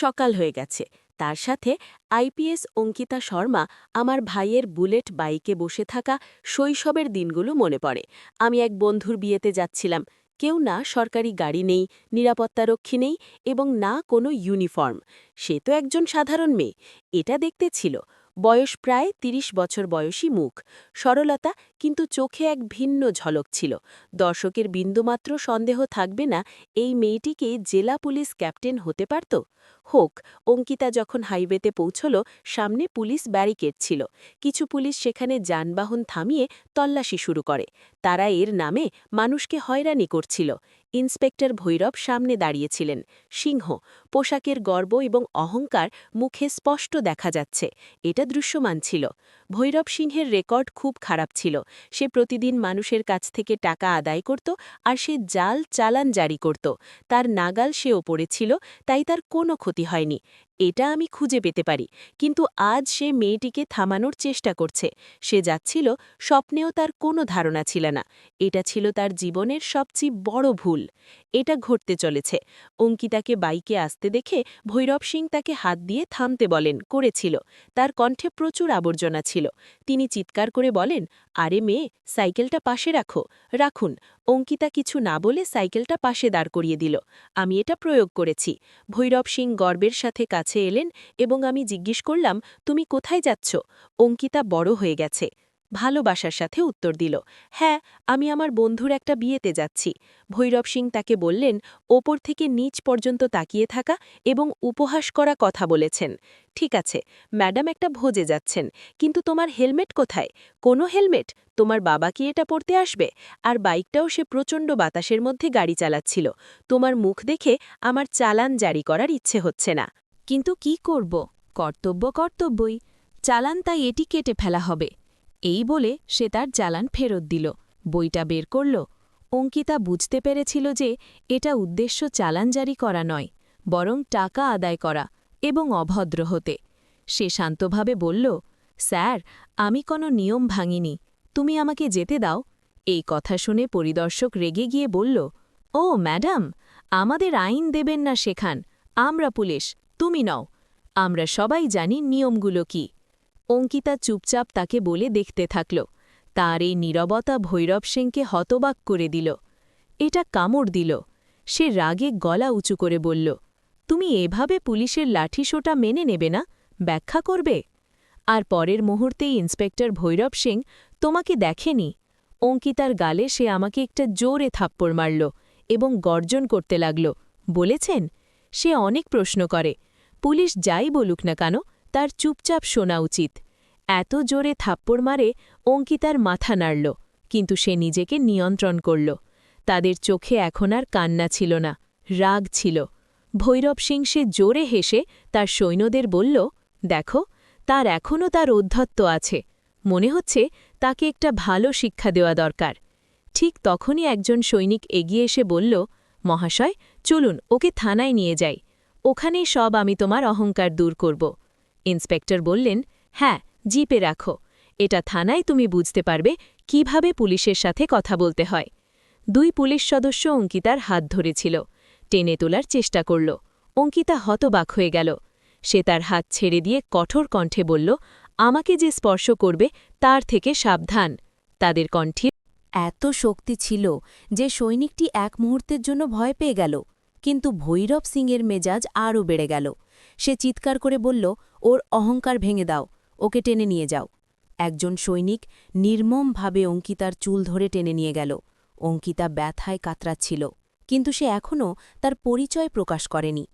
সকাল হয়ে গেছে। তার সাথে আইপিএস অঙ্কিতা শর্মা আমার ভাইয়ের বুলেট বাইকে বসে থাকা শৈশবের দিনগুলো মনে পড়ে। আমি এক বন্ধুর বিয়েতে যাচ্ছিলাম। কেউ না সরকারি গাড়ি নেই নিরাপত্তারক্ষী নেই এবং না কোনো ইউনিফর্ম। সে তো একজন সাধারণ মেয়ে। এটা দেখতে ছিল। বয়স প্রায় ৩০ বছর বয়সী মুখ। সরলতা কিন্তু চোখে এক ভিন্ন ঝলক ছিল। দর্শকের বিন্দুমাত্র সন্দেহ থাকবে না, এই মেয়েটিকে জেলা পুলিশ ক্যাপ্টেন হতে পারত? হোক, অঙ্কিতা যখন হাইওয়েতে পৌঁছল, সামনে পুলিশ ব্যারিকেড ছিল। কিছু পুলিশ সেখানে যানবাহন থামিয়ে তল্লাশি শুরু করে। তারা এর নামে মানুষকে হয়রানি করছিল। ইন্সপেক্টর ভৈরব সামনে দাঁড়িয়েছিলেন। সিংহ, পোশাকের গর্ব এবং অহংকার মুখে স্পষ্ট দেখা যাচ্ছে, এটা দৃশ্যমান ছিল। ভৈরব সিংহের রেকর্ড খুব খারাপ ছিল। সে প্রতিদিন মানুষের কাছ থেকে টাকা আদায় করত আর সে জাল চালান জারি করত। তার নাগাল সে ওপরে ছিল, তাই তার কোনো ক্ষতি হয়নি। এটা আমি খুঁজে পেতে পারি। কিন্তু আজ সে মেয়েটিকে থামানোর চেষ্টা করছে। সে যাচ্ছিল, স্বপ্নেও তার কোনো ধারণা ছিল না। এটা ছিল তার জীবনের সবচেয়ে বড় ভুল। এটা ঘটতে চলেছে। অঙ্কিতাকে বাইকে আসতে দেখে ভৈরব সিং তাকে হাত দিয়ে থামতে বলেন, করেছিল। তার কণ্ঠে প্রচুর আবর্জনা ছিল। তিনি চিৎকার করে বলেন, আরে মেয়ে, সাইকেলটা পাশে রাখো। রাখুন। অঙ্কিতা কিছু না বলে সাইকেলটা পাশে দাঁড় করিয়ে দিল। আমি এটা প্রয়োগ করেছি। ভৈরব সিং গর্বের সাথে কাছে এলেন এবং আমি জিজ্ঞেস করলাম, তুমি কোথায় যাচ্ছ? অঙ্কিতা বড় হয়ে গেছে। ভালোবাসার সাথে উত্তর দিল হ্যাঁ আমি আমার বন্ধুর একটা বিয়েতে যাচ্ছি। ভৈরব সিং তাকে বললেন, ওপর থেকে নিচ পর্যন্ত তাকিয়ে থাকা এবং উপহাস করা কথা বলেছেন। ঠিক আছে, ম্যাডাম একটা ভোজে যাচ্ছেন, কিন্তু তোমার হেলমেট কোথায়? কোনো হেলমেট? তোমার বাবা কি এটা পড়তে আসবে? আর বাইকটাও সে প্রচণ্ড বাতাসের মধ্যে গাড়ি চালাচ্ছিল। তোমার মুখ দেখে আমার চালান জারি করার ইচ্ছে হচ্ছে না। কিন্তু কি করব? কর্তব্য কর্তব্যই। চালান তাই এটি কেটে ফেলা হবে। এই বলে সে তার চালান ফেরত দিল। বইটা বের করল। অঙ্কিতা বুঝতে পেরেছিল যে এটা উদ্দেশ্য চালান জারি করা নয়, বরং টাকা আদায় করা এবং অভদ্র হতে। সে শান্তভাবে বলল, স্যার, আমি কোনো নিয়ম ভাঙিনি। তুমি আমাকে যেতে দাও। এই কথা শুনে পরিদর্শক রেগে গিয়ে বলল, ও, ম্যাডাম, আমাদের আইন দেবেন না শেখান আমরা পুলিশ, তুমি নও। আমরা সবাই জানি নিয়মগুলো কি। অঙ্কিতা চুপচাপ তাকে বলে দেখতে থাকল। তার এই নীরবতা ভৈরব সিংকে হতবাক করে দিল। এটা কামড় দিল। সে রাগে গলা উঁচু করে বলল, তুমি এভাবে পুলিশের লাঠিসোটা মেনে নেবে না? ব্যাখ্যা করবে? আর পরের মুহূর্তেই ইন্সপেক্টর ভৈরব সিং তোমাকে দেখেনি। অঙ্কিতার গালে সে আমাকে একটা জোরে থাপ্পড় মারল এবং গর্জন করতে লাগল, বলেছেন? সে অনেক প্রশ্ন করে, পুলিশ যাই বলুক না কেন তার চুপচাপ শোনা উচিত। এত জোরে থাপ্পড় মারে অঙ্কিতার মাথা নাড়ল, কিন্তু সে নিজেকে নিয়ন্ত্রণ করল। তাদের চোখে এখন আর কান্না ছিল না, রাগ ছিল। ভৈরব সিং সে জোরে হেসে তার সৈন্যদের বলল, দেখো, তার এখনও তার অধ্যত্ত আছে। মনে হচ্ছে তাকে একটা ভালো শিক্ষা দেওয়া দরকার। ঠিক তখনই একজন সৈনিক এগিয়ে এসে বলল, মহাশয়, চলুন, ওকে থানায় নিয়ে যাই। ওখানেই সব আমি তোমার অহংকার দূর করব। ইন্সপেক্টর বললেন হ্যাঁ জিপে রাখো। এটা থানায় তুমি বুঝতে পারবে কীভাবে পুলিশের সাথে কথা বলতে হয়। দুই পুলিশ সদস্য অঙ্কিতার হাত ধরেছিল। টেনে তোলার চেষ্টা করল। অঙ্কিতা হতবাক হয়ে গেল। সে তার হাত ছেড়ে দিয়ে কঠোর কণ্ঠে বলল, আমাকে যে স্পর্শ করবে তার থেকে সাবধান। তাদের কণ্ঠে এত শক্তি ছিল যে সৈনিকটি এক মুহূর্তের জন্য ভয় পেয়ে গেল। কিন্তু ভৈরব সিংয়ের মেজাজ আরও বেড়ে গেল। সে চিৎকার করে বলল, ওর অহংকার ভেঙে দাও, ওকে টেনে নিয়ে যাও। একজন সৈনিক নির্মমভাবে অঙ্কিতার চুল ধরে টেনে নিয়ে গেল। অঙ্কিতা ব্যথায় কাতরাচ্ছিল, কিন্তু সে এখনও তার পরিচয় প্রকাশ করেনি।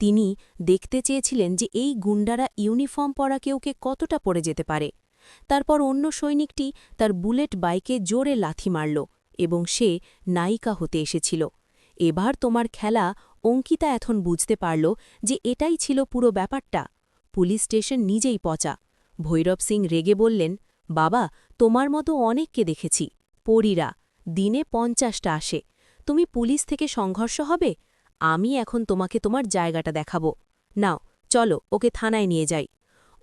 তিনি দেখতে চেয়েছিলেন যে এই গুন্ডারা ইউনিফর্ম পরা কেউকে কতটা পড়ে যেতে পারে। তারপর অন্য সৈনিকটি তার বুলেট বাইকে জোরে লাথি মারল এবং সে নায়িকা হতে এসেছিল। এবার তোমার খেলা অঙ্কিতা এখন বুঝতে পারল যে এটাই ছিল পুরো ব্যাপারটা। পুলিশ স্টেশন নিজেই পচা। ভৈরব সিং রেগে বললেন, বাবা, তোমার মতো অনেককে দেখেছি। পরীরা, দিনে পঞ্চাশটা আসে। তুমি পুলিশ থেকে সংঘর্ষ হবে? আমি এখন তোমাকে তোমার জায়গাটা দেখাবো। নাও, চলো, ওকে থানায় নিয়ে যাই।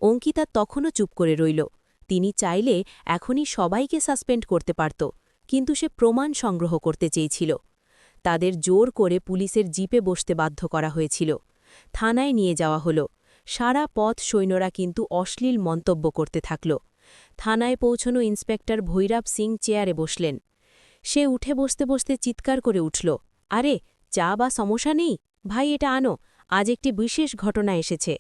অঙ্কিতা তখনও চুপ করে রইল। তিনি চাইলে এখনই সবাইকে সাসপেন্ড করতে পারত, কিন্তু সে প্রমাণ সংগ্রহ করতে চেয়েছিল। তাদের জোর করে পুলিশের জিপে বসতে বাধ্য করা হয়েছিল। থানায় নিয়ে যাওয়া হলো। সারা পথ সৈন্যরা কিন্তু অশ্লীল মন্তব্য করতে থাকল। থানায় পৌঁছনো ইন্সপেক্টর ভৈরব সিং চেয়ারে বসলেন। সে উঠে বসতে বসতে চিৎকার করে উঠল, আরে, চা বা সমস্যা নেই? ভাই, এটা আনো, আজ একটি বিশেষ ঘটনা এসেছে।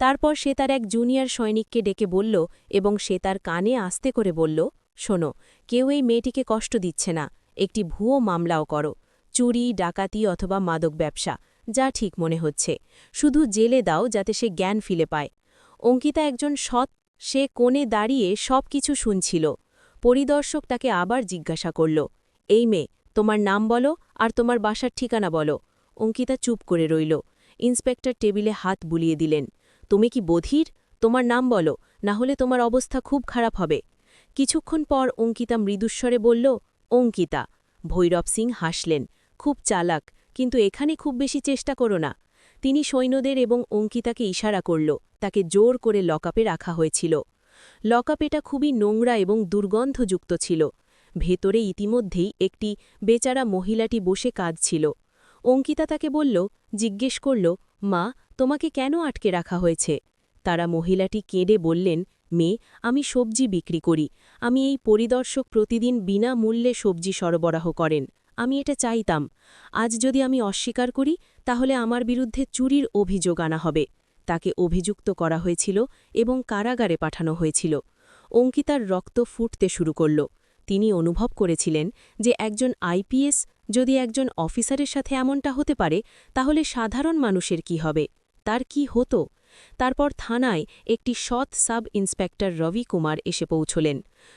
তারপর সে তার এক জুনিয়র সৈনিককে ডেকে বলল এবং সে তার কানে আস্তে করে বলল, শোনো, কেউ এই মেয়েটিকে কষ্ট দিচ্ছে না, একটি ভুয়ো মামলাও করো। চুরি, ডাকাতি অথবা মাদক ব্যবসা, যা ঠিক মনে হচ্ছে। শুধু জেলে দাও যাতে সে জ্ঞান ফিলে পায়। অঙ্কিতা একজন সৎ, সে কোণে দাঁড়িয়ে সব কিছু শুনছিল। পরিদর্শক তাকে আবার জিজ্ঞাসা করল, এই মেয়ে, তোমার নাম বলো আর তোমার বাসার ঠিকানা বলো। অঙ্কিতা চুপ করে রইল। ইন্সপেক্টর টেবিলে হাত বুলিয়ে দিলেন, তুমি কি বধির? তোমার নাম বলো, না হলে তোমার অবস্থা খুব খারাপ হবে। কিছুক্ষণ পর অঙ্কিতা মৃদুস্বরে বলল, অঙ্কিতা। ভৈরব সিং হাসলেন খুব চালাক, কিন্তু এখানে খুব বেশি চেষ্টা করো না। তিনি সৈন্যদের এবং অঙ্কিতাকে ইশারা করল, তাকে জোর করে লকআপে রাখা হয়েছিল। লকআপেটা খুবই নোংরা এবং দুর্গন্ধযুক্ত ছিল। ভেতরে ইতিমধ্যেই একটি বেচারা মহিলাটি বসে কাঁদছিল। অঙ্কিতা তাকে বলল, জিজ্ঞেস করল, মা, তোমাকে কেন আটকে রাখা হয়েছে? তারা মহিলাটি কেঁদে বললেন, মেয়ে, আমি সবজি বিক্রি করি। আমি এই পরিদর্শক প্রতিদিন বিনা মূল্যে সবজি সরবরাহ করেন। আমি এটা চাইতাম। আজ যদি আমি অস্বীকার করি, তাহলে আমার বিরুদ্ধে চুরির অভিযোগ আনা হবে। তাকে অভিযুক্ত করা হয়েছিল এবং কারাগারে পাঠানো হয়েছিল। অঙ্কিতার রক্ত ফুটতে শুরু করল। তিনি অনুভব করেছিলেন যে একজন আইপিএস যদি একজন অফিসারের সাথে এমনটা হতে পারে, তাহলে সাধারণ মানুষের কি হবে? তার কি হতো? তারপর থানায় একটি সৎ সাব ইন্সপেক্টর রবি কুমার এসে পৌঁছলেন।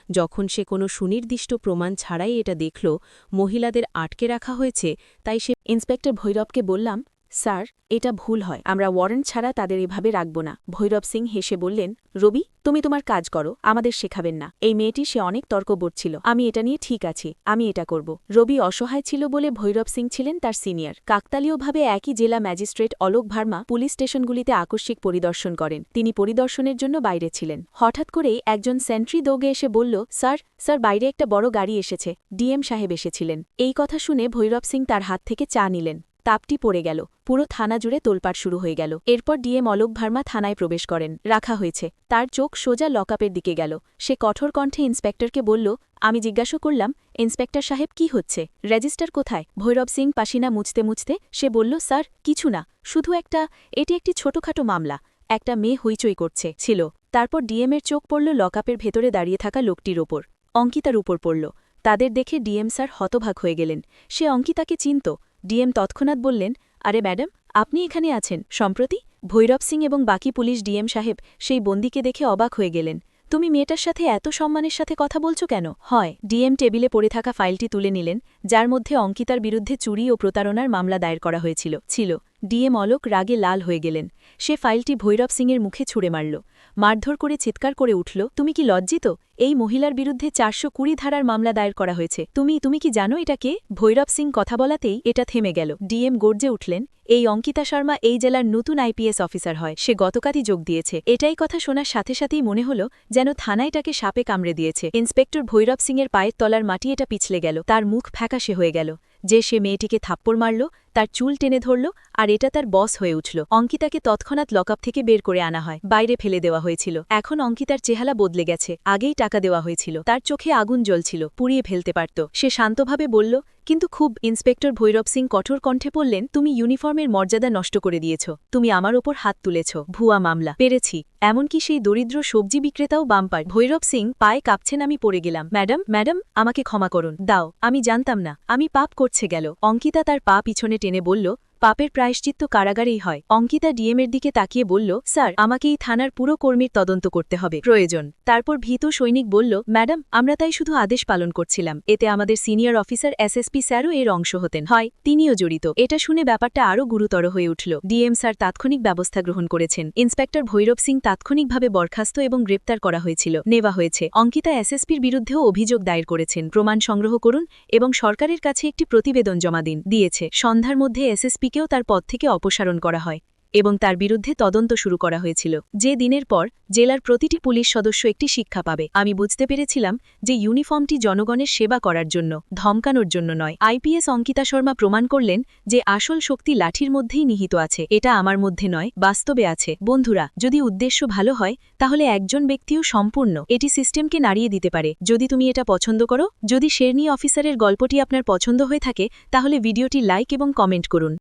যখন সে কোনো সুনির্দিষ্ট প্রমাণ ছাড়াই এটা দেখল, মহিলাদের আটকে রাখা হয়েছে, তাই সে ইন্সপেক্টর ভৈরবকে বললাম স্যার, এটা ভুল হয়। আমরা ওয়ারেন্ট ছাড়া তাদের এভাবে রাখব না। ভৈরব সিং হেসে বললেন, রবি, তুমি তোমার কাজ করো, আমাদের শেখাবেন না। এই মেয়েটি সে অনেক তর্ক ছিল। আমি এটা নিয়ে ঠিক আছি, আমি এটা করব। রবি অসহায় ছিল বলে ভৈরব সিং ছিলেন তার সিনিয়র। কাকতালীয়ভাবে একই জেলা ম্যাজিস্ট্রেট অলোক ভার্মা পুলিশ স্টেশনগুলিতে আকস্মিক পরিদর্শন করেন। তিনি পরিদর্শনের জন্য বাইরে ছিলেন। হঠাৎ করেই একজন সেন্ট্রি দৌগে এসে বলল, স্যার স্যার, বাইরে একটা বড় গাড়ি এসেছে। ডিএম সাহেব এসেছিলেন। এই কথা শুনে ভৈরব সিং তার হাত থেকে চা নিলেন। তাপটি পড়ে গেল, পুরো থানা জুড়ে তোলপাট শুরু হয়ে গেল। এরপর ডিএম অলোক ভার্মা থানায় প্রবেশ করেন। রাখা হয়েছে। তার চোখ সোজা লকআপের দিকে গেল। সে কঠোর কণ্ঠে ইন্সপেক্টরকে বলল, আমি জিজ্ঞাসা করলাম, ইন্সপেক্টর সাহেব কি হচ্ছে? রেজিস্টার কোথায়? ভৈরব সিং পাসিনা মুছতে মুছতে সে বলল, স্যার, কিছু না। শুধু একটা, এটি একটি ছোটখাটো মামলা। একটা মেয়ে হইচই করছে, ছিল। তারপর ডিএমের চোখ পড়ল লকআপের ভেতরে দাঁড়িয়ে থাকা লোকটির ওপর। অঙ্কিতার উপর পড়ল। তাদের দেখে ডিএম স্যার হতভাগ হয়ে গেলেন। সে অঙ্কিতাকে চিনত। ডিএম তৎক্ষণাৎ বললেন, আরে ম্যাডাম, আপনি এখানে আছেন। সম্প্রতি ভৈরব সিং এবং বাকি পুলিশ ডিএম সাহেব সেই বন্দিকে দেখে অবাক হয়ে গেলেন। তুমি মেয়েটার সাথে এত সম্মানের সাথে কথা বলছো কেন? হয়, ডিএম টেবিলে পড়ে থাকা ফাইলটি তুলে নিলেন, যার মধ্যে অঙ্কিতার বিরুদ্ধে চুরি ও প্রতারণার মামলা দায়ের করা হয়েছিল, ছিল। ডিএম অলোক রাগে লাল হয়ে গেলেন। সে ফাইলটি ভৈরব সিংয়ের মুখে ছুঁড়ে মারল। মারধর করে চিৎকার করে উঠল, তুমি কি লজ্জিত? এই মহিলার বিরুদ্ধে চারশো কুড়ি ধারার মামলা দায়ের করা হয়েছে। তুমি তুমি কি জানো এটাকে ভৈরব সিং কথা বলাতেই এটা থেমে গেল। ডিএম গর্জে উঠলেন এই অঙ্কিতা শর্মা এই জেলার নতুন আইপিএস অফিসার হয়। সে গতকালই যোগ দিয়েছে। এটাই কথা শোনার সাথে সাথেই মনে হলো যেন থানায় তাকে সাপে কামড়ে দিয়েছে। ইন্সপেক্টর ভৈরব সিংয়ের পায়ের তলার মাটি এটা পিছলে গেল। তার মুখ ফ্যাকাশে হয়ে গেল। যে সে মেয়েটিকে থাপ্পড় মারল, তার চুল টেনে ধরল আর এটা তার বস হয়ে উঠল। অঙ্কিতাকে তৎক্ষণাৎ লকআপ থেকে বের করে আনা হয়। বাইরে ফেলে দেওয়া হয়েছিল। এখন অঙ্কিতার চেহারা বদলে গেছে। আগেই টাকা দেওয়া হয়েছিল। তার চোখে আগুন জ্বলছিল। পুড়িয়ে ফেলতে পারত। সে শান্তভাবে বলল কিন্তু খুব ইন্সপেক্টর ভৈরব সিং কঠোর কণ্ঠে বললেন, তুমি ইউনিফর্মের মর্যাদা নষ্ট করে দিয়েছ। তুমি আমার ওপর হাত তুলেছ। ভুয়া মামলা। পেরেছি। এমনকি সেই দরিদ্র সবজি বিক্রেতাও বাম্পার ভৈরব সিং পায়ে কাঁপছেন, আমি পড়ে গেলাম। ম্যাডাম ম্যাডাম, আমাকে ক্ষমা করুন। দাও। আমি জানতাম না। আমি পাপ করছে গেল। অঙ্কিতা তার পা পিছনে টেনে বলল পাপের প্রায়শ্চিত্ত কারাগারেই হয়। অঙ্কিতা ডিএমের দিকে তাকিয়ে বলল, স্যার, আমাকে এই থানার পুরো কর্মীর তদন্ত করতে হবে। প্রয়োজন। তারপর ভীত সৈনিক বলল, ম্যাডাম, আমরা তাই শুধু আদেশ পালন করছিলাম। এতে আমাদের সিনিয়র অফিসার এসএসপি স্যারও এর অংশ হতেন। হয়, তিনিও জড়িত। এটা শুনে ব্যাপারটা আরও গুরুতর হয়ে উঠল। ডিএম স্যার তাৎক্ষণিক ব্যবস্থা গ্রহণ করেছেন। ইন্সপেক্টর ভৈরব সিং তাৎক্ষণিকভাবে বরখাস্ত এবং গ্রেপ্তার করা হয়েছিল। নেওয়া হয়েছে। অঙ্কিতা এসএসপির বিরুদ্ধেও অভিযোগ দায়ের করেছেন। প্রমাণ সংগ্রহ করুন এবং সরকারের কাছে একটি প্রতিবেদন জমা দিন। দিয়েছে। সন্ধ্যার মধ্যে এসএসপিকেও তার পদ থেকে অপসারণ করা হয় এবং তার বিরুদ্ধে তদন্ত শুরু করা হয়েছিল। যে দিনের পর জেলার প্রতিটি পুলিশ সদস্য একটি শিক্ষা পাবে। আমি বুঝতে পেরেছিলাম যে ইউনিফর্মটি জনগণের সেবা করার জন্য, ধমকানোর জন্য নয়। আইপিএস অঙ্কিতা শর্মা প্রমাণ করলেন যে আসল শক্তি লাঠির মধ্যেই নিহিত আছে। এটা আমার মধ্যে নয়, বাস্তবে আছে। বন্ধুরা, যদি উদ্দেশ্য ভালো হয়, তাহলে একজন ব্যক্তিও সম্পূর্ণ এটি সিস্টেমকে নাড়িয়ে দিতে পারে। যদি তুমি এটা পছন্দ করো, যদি শেরনি অফিসারের গল্পটি আপনার পছন্দ হয়ে থাকে, তাহলে ভিডিওটি লাইক এবং কমেন্ট করুন।